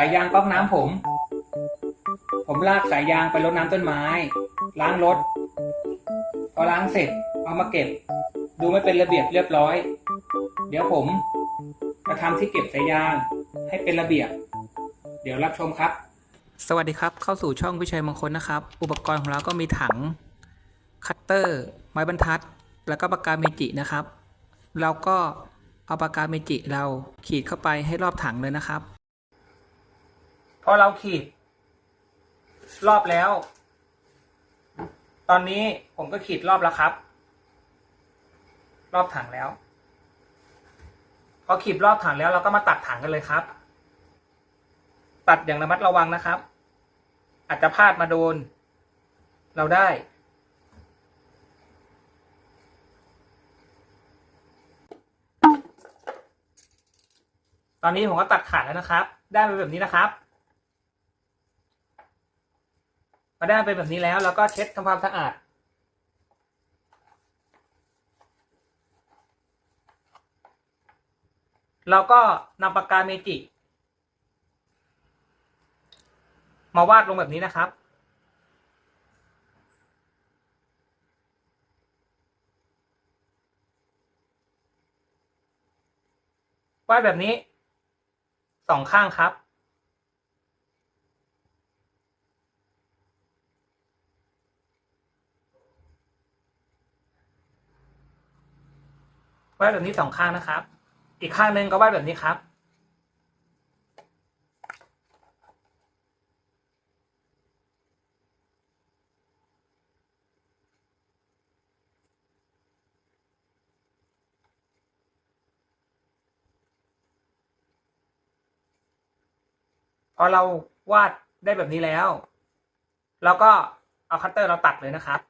สายยางก๊อกน้ำผม ผมลากสายยางไปรดน้ำต้นไม้ ล้างรถ พอล้างเสร็จเอามาเก็บ ดูไม่เป็นระเบียบเรียบร้อย เดี๋ยวผมจะทำที่เก็บสายยางให้เป็นระเบียบ เดี๋ยวรับชมครับ สวัสดีครับ เข้าสู่ช่องวิชัยมงคลนะครับ อุปกรณ์ของเราก็มีถัง คัตเตอร์ ไม้บรรทัด แล้วก็ปากกาเมจินะครับ เราก็เอาปากกาเมจิเราขีดเข้าไปให้รอบถังเลยนะครับ พอเราขีด รอบแล้ว ตอนนี้ผมก็ขีดรอบแล้วครับ รอบถังแล้ว พอขีดรอบถังแล้วเราก็มาตัดถังกันเลยครับ ตัดอย่างระมัดระวังนะครับ อาจจะพลาดมาโดน เราได้ ตอนนี้ผมก็ตัดขาดแล้วนะครับ ได้เป็นแบบนี้นะครับ มาได้เป็นแบบนี้แล้วแล้วก็เช็ดทำความสะอาด เราก็นำปากกาเมจิ มาวาดลงแบบนี้นะครับวาดแบบนี้สองข้างครับ วาดแบบนี้สองข้างนะครับ อีกข้างหนึ่งก็วาดแบบนี้ครับ พอเราวาดได้แบบนี้แล้ว เราก็เอาคัตเตอร์เราตัดเลยนะครับ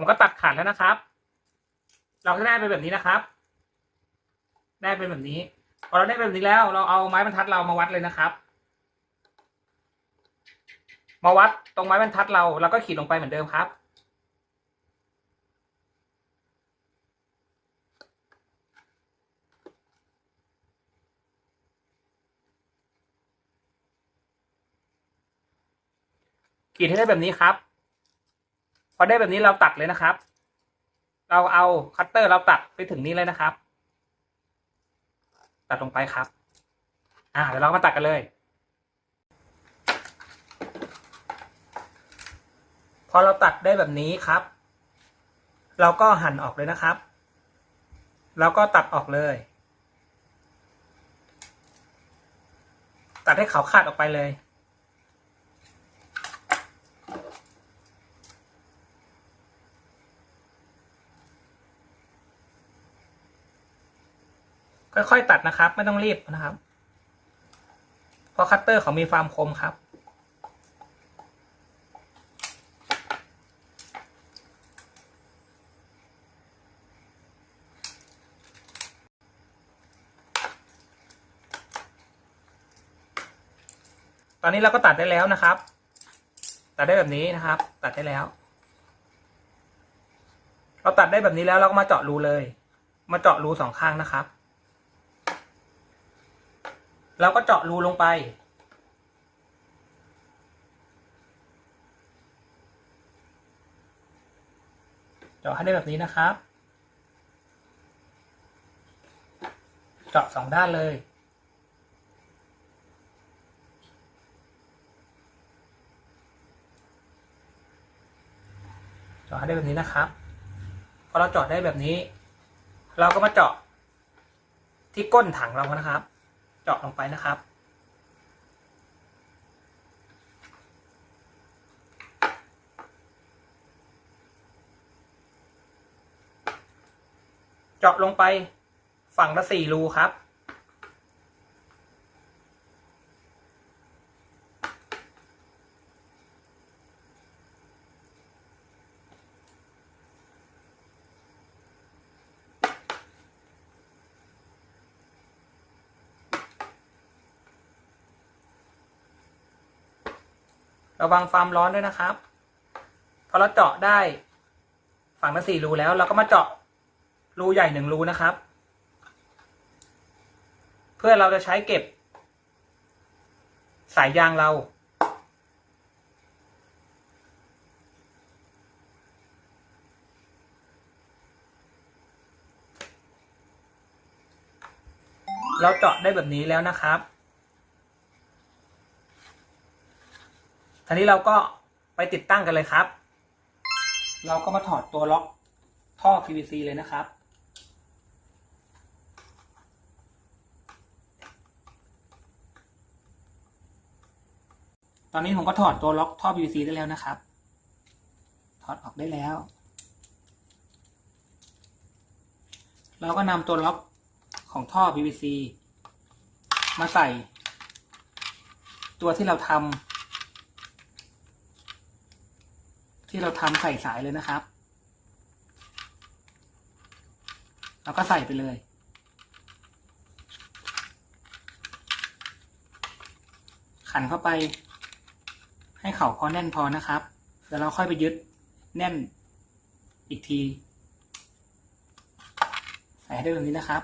ผมก็ตัดขาดแล้วนะครับ เราก็ได้เป็นแบบนี้นะครับ ได้เป็นแบบนี้พอเราได้เป็นแบบนี้แล้ว เราเอาไม้บรรทัดเรามาวัดเลยนะครับ มาวัดตรงไม้บรรทัดเราแล้วก็ขีดลงไปเหมือนเดิมครับขีดให้ได้แบบนี้ครับ อได้แบบนี้เราตัดเลยนะครับ เราเอาคัตเตอร์เราตัดไปถึงนี้เลยนะครับ ตัดลงไปครับ อ่าเดี๋ยวเรามาตัดกันเลย พอเราตัดได้แบบนี้ครับ เราก็หั่นออกเลยนะครับ แล้วก็ตัดออกเลย ตัดให้เขาขาดออกไปเลย ค่อยๆตัดนะครับ ไม่ต้องรีบนะครับ เพราะคัตเตอร์เขามีความคมครับ ตอนนี้เราก็ตัดได้แล้วนะครับ ตัดได้แบบนี้นะครับ ตัดได้แล้ว เราตัดได้แบบนี้แล้วเราก็มาเจาะรูเลย มาเจาะรูสองข้างนะครับ เราก็เจาะรูลงไป เจาะให้ได้แบบนี้นะครับ เจาะสองด้านเลยเจาะให้ได้แบบนี้นะครับ พอเราเจาะได้แบบนี้ เราก็มาเจาะที่ก้นถังเรานะครับ เจาะลงไปนะครับ เจาะลงไปฝั่งละสี่รูครับ ระวังความร้อนด้วยนะครับ พอเราเจาะได้ฝั่งละสี่รูแล้ว เราก็มาเจาะรูใหญ่หนึ่งรูนะครับ เพื่อเราจะใช้เก็บ สายยางเรา เราเจาะได้แบบนี้แล้วนะครับ ทีนี้เราก็ไปติดตั้งกันเลยครับ เราก็มาถอดตัวล็อกท่อ PVC เลยนะครับ ตอนนี้ผมก็ถอดตัวล็อกท่อ PVC ได้แล้วนะครับ ถอดออกได้แล้ว เราก็นำตัวล็อกของท่อ PVC มาใส่ ตัวที่เราทำ ที่เราทำใส่สายเลยนะครับเราก็ใส่ไปเลย ขันเข้าไป ให้เขาพอแน่นพอนะครับแล้วเราค่อยไปยึดแน่นอีกที ใส่ให้ได้แบบนี้นะครับ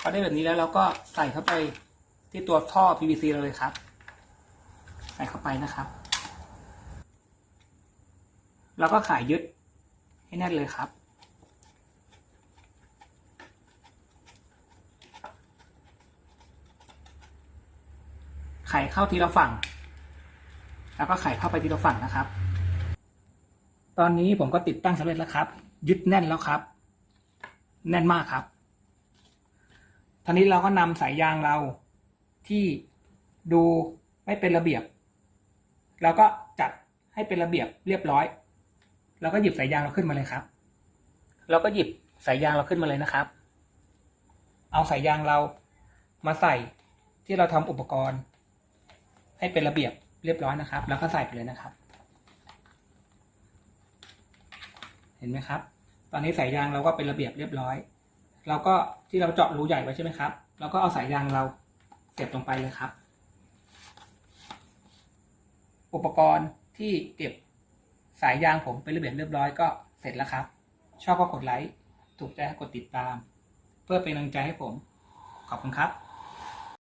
พอได้แบบนี้แล้วเราก็ใส่เข้าไปที่ตัวท่อ PVC เราเลยครับ ใส่เข้าไปนะครับแล้วก็ขายยึดให้แน่นเลยครับ ไขเข้าทีละฝั่ง แล้วก็ไขเข้าไปทีละฝั่งนะครับ ตอนนี้ผมก็ติดตั้งสำเร็จแล้วครับ ยึดแน่นแล้วครับ แน่นมากครับทีนี้เราก็นำสายยางเราที่ดูไม่เป็นระเบียบ เราก็จัดให้เป็นระเบียบเรียบร้อยเราก็หยิบสายยางเราขึ้นมาเลยครับเราก็หยิบสายยางเราขึ้นมาเลยนะครับ เอาสายยางเรามาใส่ที่เราทำอุปกรณ์ ให้เป็นระเบียบเรียบร้อยนะครับ แล้วก็ใส่ไปเลยนะครับ เห็นไหมครับ ตอนนี้สายยางเราก็เป็นระเบียบเรียบร้อย เราก็ที่เราเจาะรูใหญ่ไว้ใช่ไหมครับ เราก็เอาสายยางเราเสียบลงไปเลยครับ อุปกรณ์ที่เก็บสายยางผมเป็นระเบียบเรียบร้อยก็เสร็จแล้วครับ ชอบก็กดไลค์ ถูกใจก็กดติดตาม เพื่อเป็นกำลังใจให้ผม ขอบคุณครับ